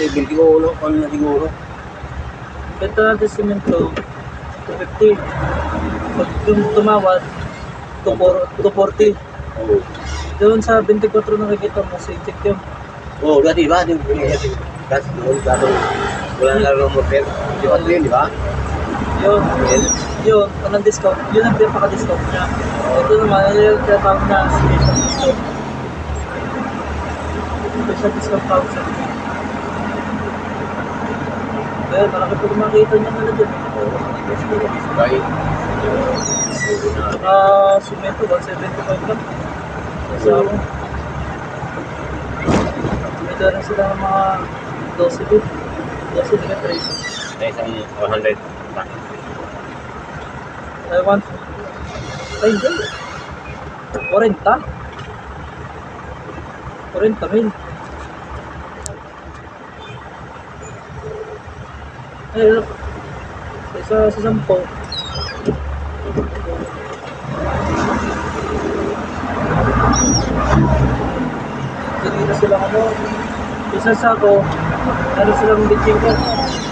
Eh, 21, ano na siguro. Benta natin simento, 250. Pag yung tumawad, 240. Oo. Doon sa 24 na nakikita mo, si Check yun. Oo, dati ba? Dati, dati doon, dati wala na lang motel. Di ba yun, di ba? Yun, yun, anong discount? Yun ang pinaka-discount niya. Ito naman, yun yung tinatawag na special discount. Special discount tawag sa akin. Kaya malaki po makita niya na dyan. Sabay. Saka simento, 175 lang. Ako, may dala sila ng mga 12 bit. 12 bit rate. Na isang 100. I want... Ay, hindi. 40? 40 mil. Ayun, sa, sa sampo. Hindi na sila ano, isa sa ako, ano silang bitching ko?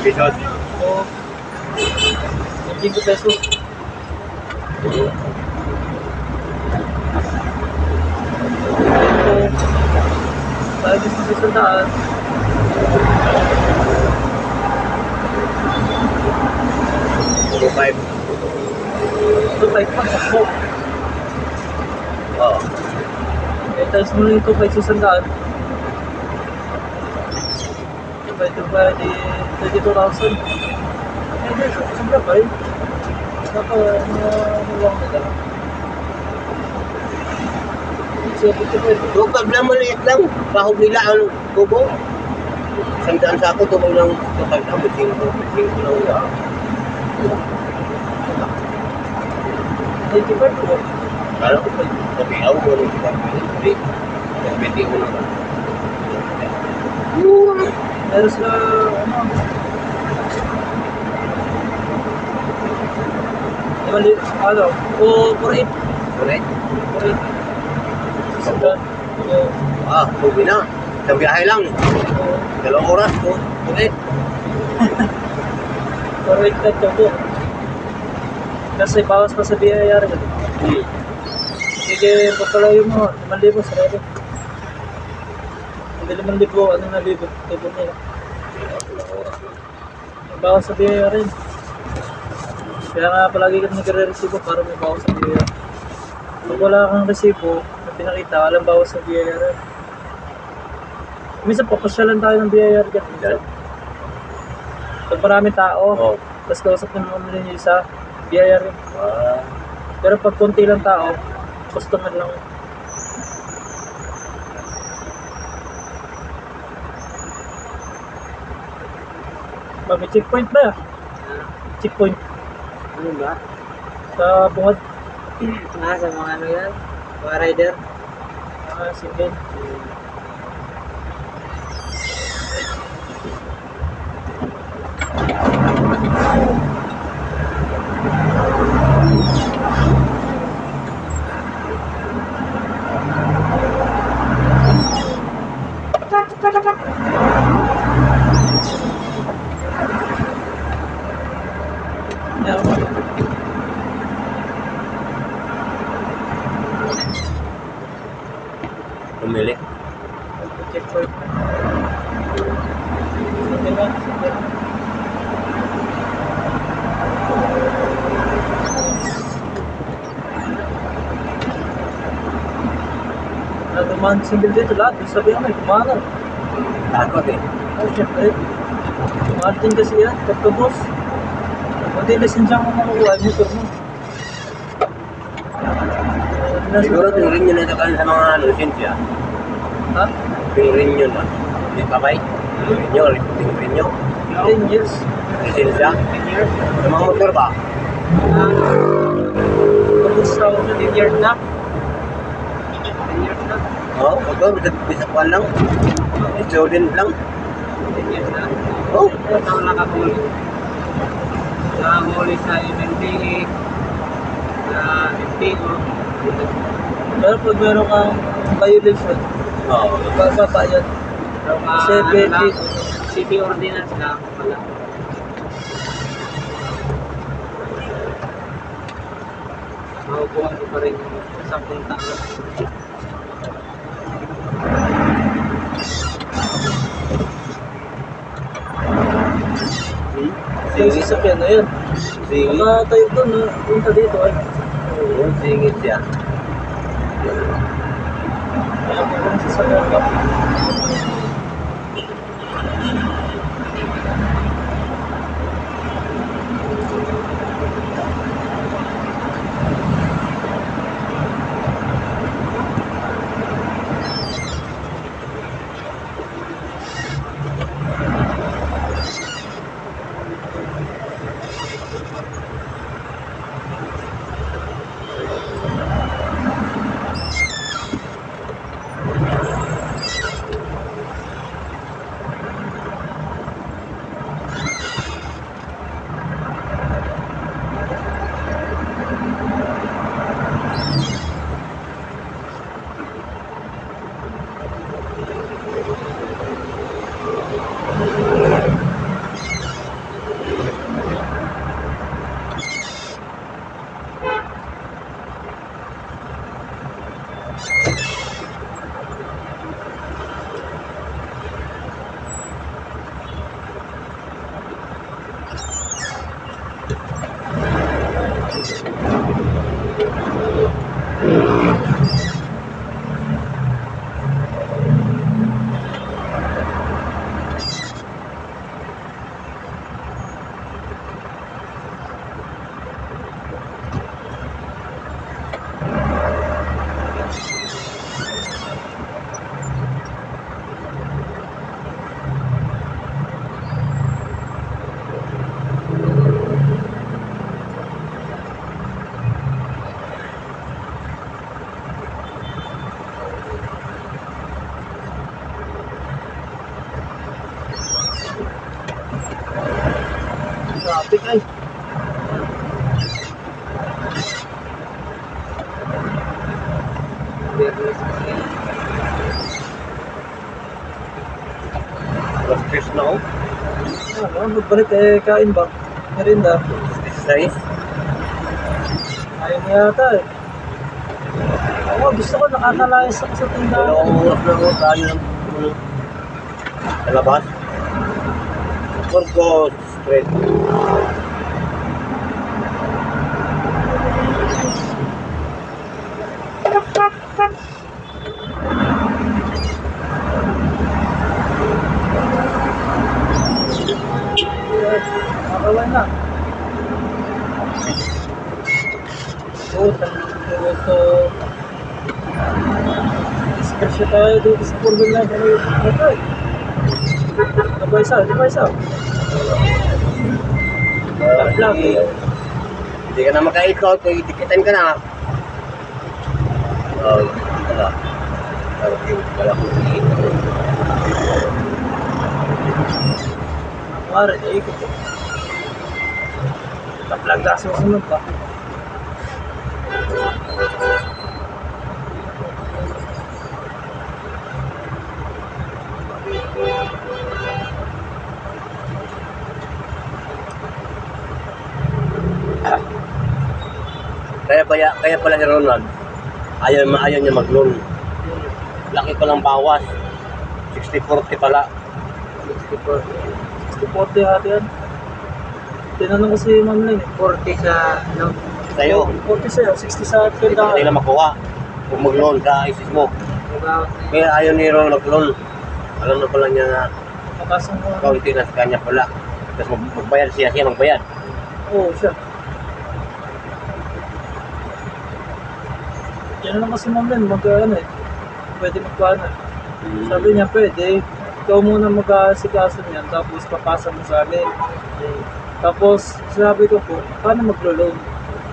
Pesos? Oo. Bitching ko peso. Dahil gusto sa taas, 2.5. 2.5 pa, sakto. Oo. Eh, tapos mo yung 2.5 sa sandaan. 2.5, 2.5, di 22,000. Eh, di, sobra pa rin. Saka, nalawang na lang. Huwag pabla maliit lang. Pahog nila ang kubo. Sandaan sa ako, tumang lang kapag nabuting ko. Tingin ko lang 95 po. Ano? Sabi ako, ano kita? Hindi. Biting ko lang. Meron sila, ano, Lima li- ano, o, 48, Correct? 48. Sandaan. Oo. Ah, tubi na. Isang biyahe lang. Dalawang oras. Okay. 48 na ito po. Kasi bawas pa sa BIR. Hmm. Sige, pagkala yung mga 5,000 sa relo. Hindi 5,000, ano na libo, libo nila. Bawas sa BIR rin. Kaya nga palagi ka nagre-resibo para may bawas sa BIR. Pag wala kang resibo na pinakita, walang bawas sa BIR rin. Minsan papasyalan tayo ng BIR ganun. Pag maraming tao, Oo. tapos kausap ng mga nila isa, BIR rin. Ah, Pero pag konti lang tao, customer lang. Ba, may checkpoint ba? Checkpoint Ano ba? sa bungad. Ah, sa mga ano yan? Mga rider? Ah, sige. Yeah. pumili. Checkpoint. Sige na, sige. Single dito lahat, sabihan may kumanan. Takot eh. Oh, syempre. Mahal din kasi yan, pagkabos. Pati lisensya mo makukuha, yung motor mo. Siguro turin nyo na ito sa mga lisensya. Ha? Turin nyo na. Hindi pa kay? Turin nyo, turin nyo. 10 years. Lisensya. Sa mga motor ba? Tapos sa ako 10 years na. Oo, oh, motor, bisa, kuhan lang. Student lang. Oo. Ito ang nakahuli. Nakahuli sa MMDA, sa MTO. Pero pag meron kang violation, Oo. babayad. Pero mga Kasi ano lang, city ordinance lang wala. Mahukuhan ko pa rin yung 10 taon. Yung sasakyan na yan. Singit. Mga tayo doon, no? punta dito ay. Oo, singit siya. Kaya po kung sasakyan ka. Traffic ay. Fairness kasi. Alas tres na ako. Ano, magbalik eh, kain ba? Merinda. Size. Ayaw mo yata eh. Ako, gusto ko nakakalayas ako sa tindahan. Dalawang oras na ako tayo ng labas. Burgos Street. Nakaway na. Puta, ito. Discretion tayo dito sa pulbon na kami. Eh. Sabay isa, sabay. Uh, Vlog. hindi, hindi ka na makaikot, kung itikitan ka na. Oh, wala. Okay, wala kong itikitan. Naikot eh. Taplag na sa sunod pa. Kaya, kaya, kaya pala ni Ronald, ayaw, ayaw niya mag-loan. Laki pa lang bawas. 60-40 pala. 64. 60-40 hati yan. Tinanong ko si Ma'am Lynn eh. 40 sa ano, Sa'yo, 40 sa'yo, 60 sa hindi ka nila makuha. Kung mag-loan ka, isis mo. Kaya ayaw ni Ronald mag-loan. Alam na pala niya na mo. kaunti na sa kanya pala. Tapos mag- magbayad siya, siya magbayad. Oo, siya. Yan lang kasi Ma'am Lynn, mag ano eh. Pwede magplano. Sabi niya, pwede. Ikaw muna mag-aasikaso niyan, tapos papasa mo sa amin. Tapos, sinabi ko po, paano maglo-loan?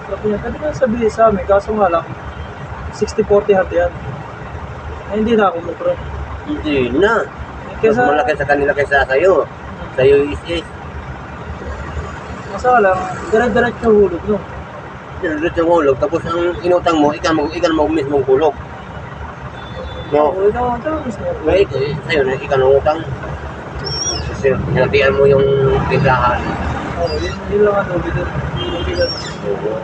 Sabi niya, pwede ka sabihin sa amin, kaso nga lang, 60-40 hati yan. Eh, hindi na ako mukro. Hindi na. Mas Kesa, malaki sa kanila kaysa sa'yo. Sa'yo is-is. Masa lang, dire-diretso hulog, no? Sinunod yung hulog. Tapos ang inutang mo, ikaw, mag- ikaw mag mismong kulog. No. Oo, ikaw ang tawag sa Wait, eh, sa'yo na ikaw ng utang. Kasi hinatian mo yung tindahan. Oo, yun, yun lang ano, bigat. Bigat. Oo.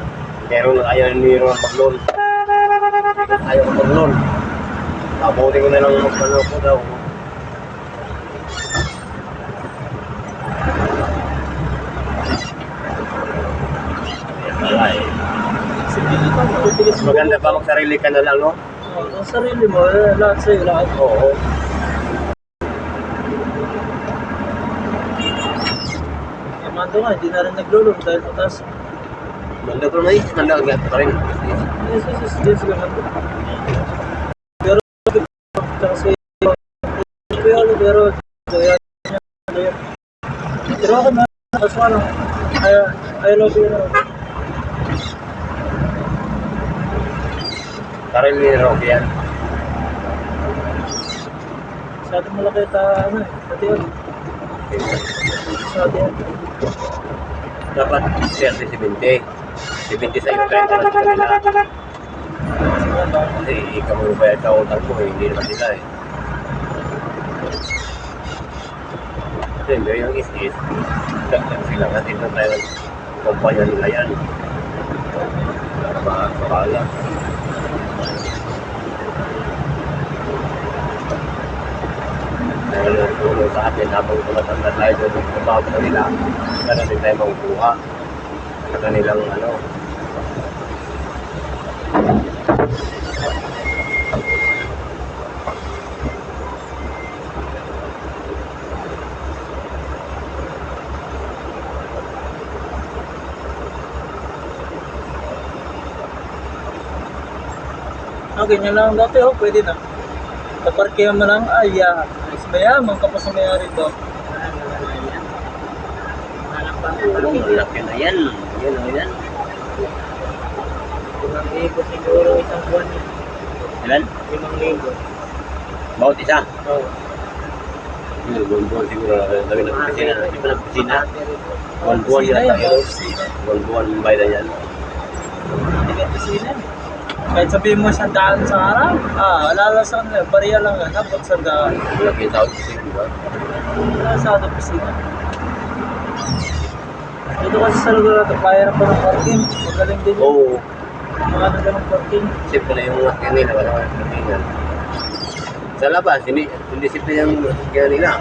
Pero ayaw ni Ron mag-loan. Ayaw ko mag-loan. Abuti ko na lang mag-ano ko daw. Ay, Sige, ikaw, titigas mo. maganda pa magsarili ka na lang, no? Oo, ang sarili mo, eh, lahat sa'yo, lahat. Oo. Mando nga, hindi na rin naglulong dahil mataas. Manda ko naman eh. Manda agad pa rin. Yes, yes, yes, yes. Pero, kasi, pero, pero, kaya, kaya, pero ako na, kaso ano, I, I love you, ano, Sarili ni Rocky yan. masyadong malaki ta, ano eh, pati yun, masyado Dapat 30 si 20. Si 20 sa'yo, 30 na sa kanila. Kasi ikaw mo bayad sa utang mo, eh, hindi naman sila eh. Siyempre yung is-is, dagdag sila kasi ito tayo kumpanya nila yan. Para makakawala. Dahil yung tulong sa atin habang tumatanda tayo doon yung trabaho na nila, din tayo makukuha sa kanilang ano, Ah, ganyan lang dati, oh, pwede na. Kaparkihan mo lang, ay, ah, mas mayaman ka pa sa mayari to. anong laki na yan. Yan o yan. Limang libo siguro isang buwan yun. Ilan? Limang libo. Bawat isa. Oo. Yung buwan-buwan siguro lagi ng opisina. Di ba ng opisina? Buwan-buwan Sina yan yan, tayo. opisina. Buwan-buwan bayad yan. Hindi ka opisina. Kahit sabihin mo sa daan sa araw, ah, alala sa kanila, bariya lang yan, abot sa daan. Lagi yung tao di ba? Wala sa ating opisina. Dito kasi sa lugar natin, kaya na pa ng parking. Magaling din. Oo. Mga ano ng parking. Siyempre na yung mga kanila, wala kang katingan. Sa labas, hindi, hindi simple yung kaya nila.